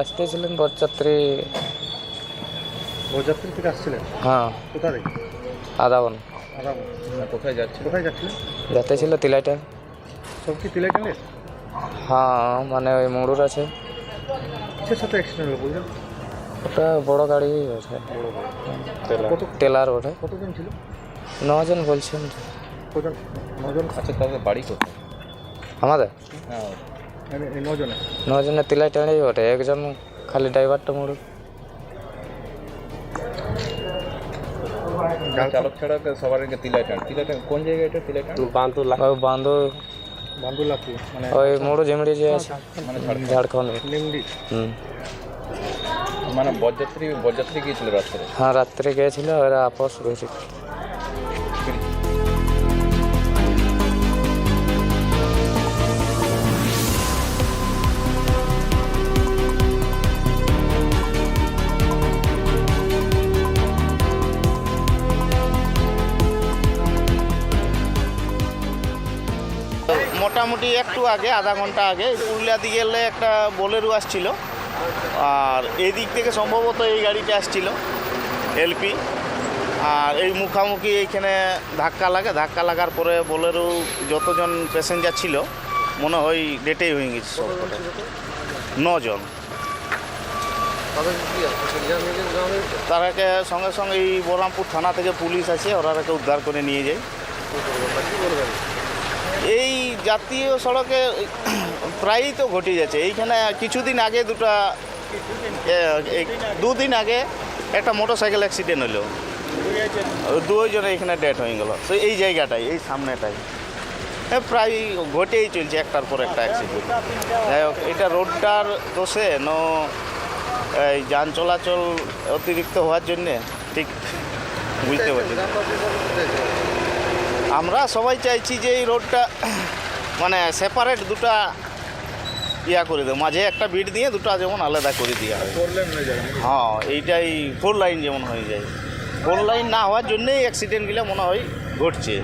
আসতেছিলেন বরযাত্রী। বরযাত্রী থেকে আসছিলেন? হ্যাঁ। কোথা থেকে? আদাবন। কোথায় যাচ্ছে কোথায় যাচ্ছিলেন? যাতে ছিল তিলাইটা। সব কি হ্যাঁ মানে ওই মুড়ুর আছে। কিসের সাথে অ্যাক্সিডেন্ট হলো ওটা বড় গাড়ি কত টেলার ওঠে কতজন ছিল? নজন বলছেন। নজন? আচ্ছা তাদের বাড়ি কোথায়? আমাদের? হ্যাঁ মানে নজনে? নজনের তিলাই টানেই ওঠে একজন খালি ড্রাইভারটা চালক ছাড়া সবার আগে কোন জায়গায় এটা মানে ওই মুড়ু যে আছে মানে ঝাড়খণ্ড। ঝাড়খণ্ড। লিমডি। হুম। মানে বরযাত্রী বরযাত্রী গিয়েছিল রাস্তায় হ্যাঁ রাত্রে গিয়েছিল ওরা আপস ঘুরি মোটামুটি একটু আগে, আধা ঘণ্টা আগে পুরুলিয়া দিকে এলে একটা বোলেরো আসছিল। আর এই দিক থেকে সম্ভবত এই গাড়িটা আসছিল, এলপি। আর এই মুখামুখি এইখানে ধাক্কা লাগে। ধাক্কা লাগার পরে বোলেরো যতজন প্যাসেঞ্জার ছিল, মনে হয় ডেটেই হয়ে গেছে সব। নজন। তারাকে সঙ্গে সঙ্গে এই বহরমপুর থানা থেকে পুলিশ আছে ওরাকে উদ্ধার করে নিয়ে যায়। এই জাতীয় সড়কে প্রায়ই তো ঘটে যাচ্ছে। এইখানে কিছুদিন আগে দুটা দুদিন আগে একটা মোটর সাইকেল অ্যাক্সিডেন্ট হলো। দুজন এখানে ডেট হয়ে গেল। তো এই জায়গাটাই, এই সামনেটাই। হ্যাঁ প্রায় ঘটেই চলছে একটার পর একটা অ্যাক্সিডেন্ট যাই হোক, এটা রোডটার দোষে, ন, এই যান চলাচল অতিরিক্ত হওয়ার জন্যে ঠিক বুঝতে পারছি। আমরা সবাই চাইছি যে এই রোডটা মানে সেপারেট দুটা ইয়া করে দেবো। মাঝে একটা বিট দিয়ে দুটো যেমন আলাদা করে দেওয়া হয়। হ্যাঁ এইটাই ফোর লাইন যেমন হয়ে যায়। ফোর লাইন না হওয়ার জন্যেই অ্যাক্সিডেন্টগুলো মনে হয় ঘটছে।